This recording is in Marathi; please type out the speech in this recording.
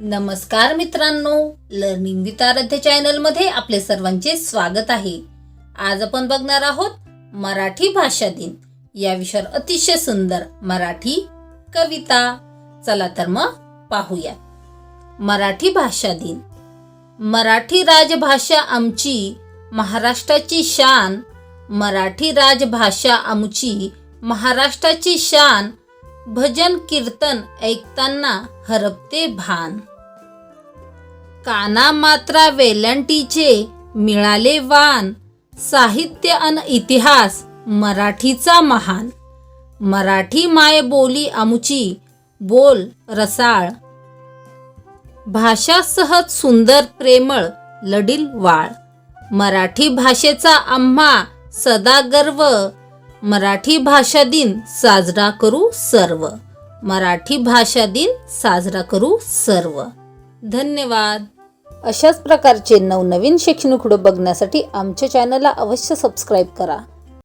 नमस्कार मित्रांनो लर्निंग विथ आराध्य चॅनलमध्ये आपले सर्वांचे स्वागत आहे. आज आपण बघणार आहोत मराठी भाषा दिन. या विषयावर अतिशय सुंदर मराठी कविता. चला तर मग पाहूया. मराठी भाषा दिन. मराठी राजभाषा आमची महाराष्ट्राची शान. मराठी राजभाषा आमची महाराष्ट्राची शान. भजन कीर्तन ऐकताना हरपते भान. काना मात्रा वेलंटीचे मिळाले वान. साहित्य अन इतिहास मराठीचा महान. मराठी माय बोली आमुची बोल रसाळ. भाषा सहज सुंदर प्रेमळ लढील वाळ. मराठी भाषेचा आम्हा सदा गर्व मराठी भाषा दिन साजरा करू सर्व. मराठी भाषा दिन साजरा करू सर्व. धन्यवाद. अशाच प्रकारचे नवनवीन शैक्षणिक बघण्यासाठी आमच्या चॅनलला अवश्य सबस्क्राईब करा.